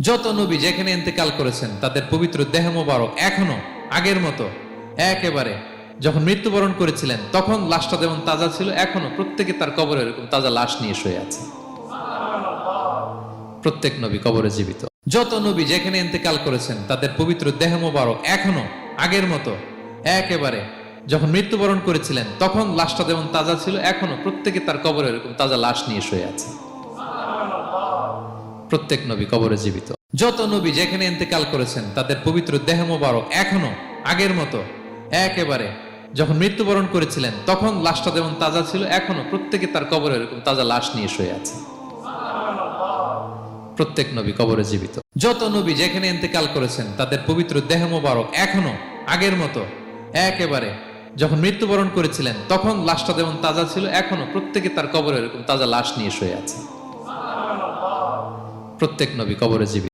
যত নবী যেখানে ইন্তেকাল করেছেন, তাদের পবিত্র দেহ মোবারক এখনও, আগের মতো, একেবারে। যখন মৃত্যুবরণ করেছিলেন, তখন লাশটা যেমন তাজা ছিল, এখনও প্রত্যেকে তার কবরে এরকম তাজা লাশ নিয়ে শুয়ে আছে। প্রত্যেক নবী কবরে জীবিত। যত নবী যেখানে ইন্তেকাল করেছেন, তাদের পবিত্র দেহ মোবারক এখনও, আগের মতো, একেবারে। যখন মৃত্যুবরণ করেছিলেন, তখন লাশটা যেমন তাজা ছিল, এখনও প্রত্যেকে তার কবরে এরকম তাজা লাশ নিয়ে শুয়ে আছে। প্রত্যেক নবী কবরে জীবিত। যত নবী যেখানে ইন্তেকাল করেছেন, তাদের পবিত্র দেহ মোবারক এখনও, আগের মতো, একেবারে, যখন মৃত্যুবরণ করেছিলেন, তখন লাশটা যেমন তাজা ছিল, এখনও প্রত্যেকে তার কবরে এরকম তাজা লাশ নিয়ে শুয়ে আছে। প্রত্যেক নবী কবরে জীবিত। যত নবী যেখানে ইন্তেকাল করেছেন, তাদের পবিত্র দেহ মোবারক এখনও, আগের মতো, একেবারে, যখন মৃত্যুবরণ করেছিলেন, তখন লাশটা যেমন তাজা ছিল, এখনও প্রত্যেকে তার কবরে এরকম তাজা লাশ নিয়ে শুয়ে আছে। প্রত্যেক নবী কবরে জীবিত।